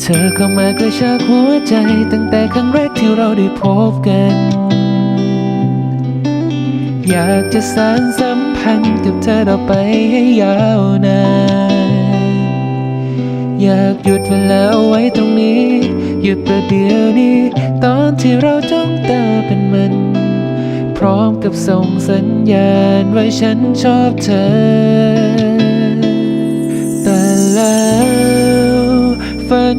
เธอเข้ามากระชากหัวใจตั้งแต่ครั้งแรกที่เราได้พบกัน อยากจะสานสัมพันธ์กับเธอต่อไปให้ยาวนานอยากหยุดเวลาไว้ตรงนี้ หยุดประเดี๋ยวนี้ ตอนที่เราจ้องตาเป็นมัน พร้อมกับส่งสัญญาณว่าฉันชอบเธอ แต่แล้วฝัน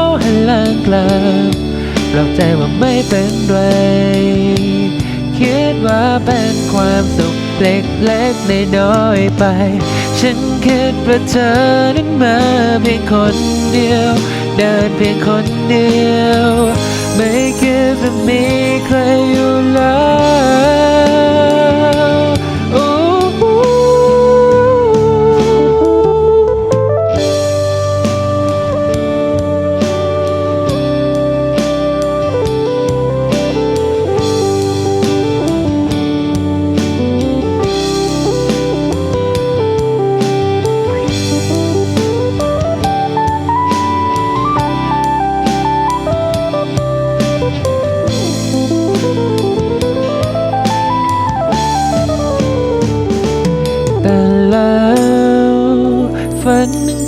ว ลังกลับปลอบใจว่าไม่เป็นไร คิดว่าเป็นความสุขเล็กๆในน้อยไป ฉันคิดว่าเธอนั้นมาเพียงคนเดียว เดินเพียงคนเดียว ไม่คิดว่ามี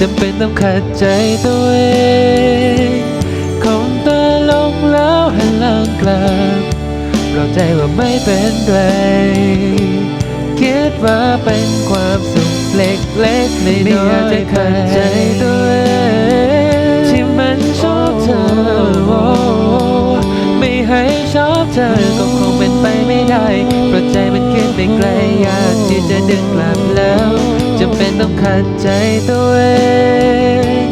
จำเป็นต้องขัดใจตัวเองคงตาลงแล้วหันหลังกลับปลอบใจว่าไม่เป็นไรคิดว่าเป็นความสุขเล็กๆในน้อยๆจะขัดใจตัวเองที่มันชอบเธอไม่ให้ชอบเธอก็คงเป็นไปไม่ได้เพราะใจมันคิดไปไกลอยากที่จะดึงกลับแล้วำเป็นต้องขัดใจตัวเอง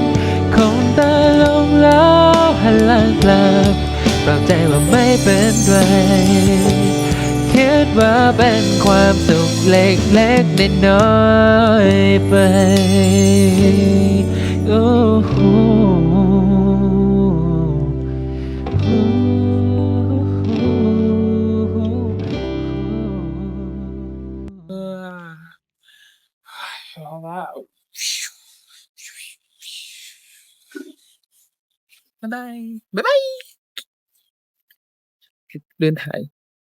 คงตาลงแล้วหันหลังกลับปลอบใจว่าไม่เป็นไรคิดว่าเป็นความสุขเล็กๆน้อยๆไปโอ้โห เอาละบ๊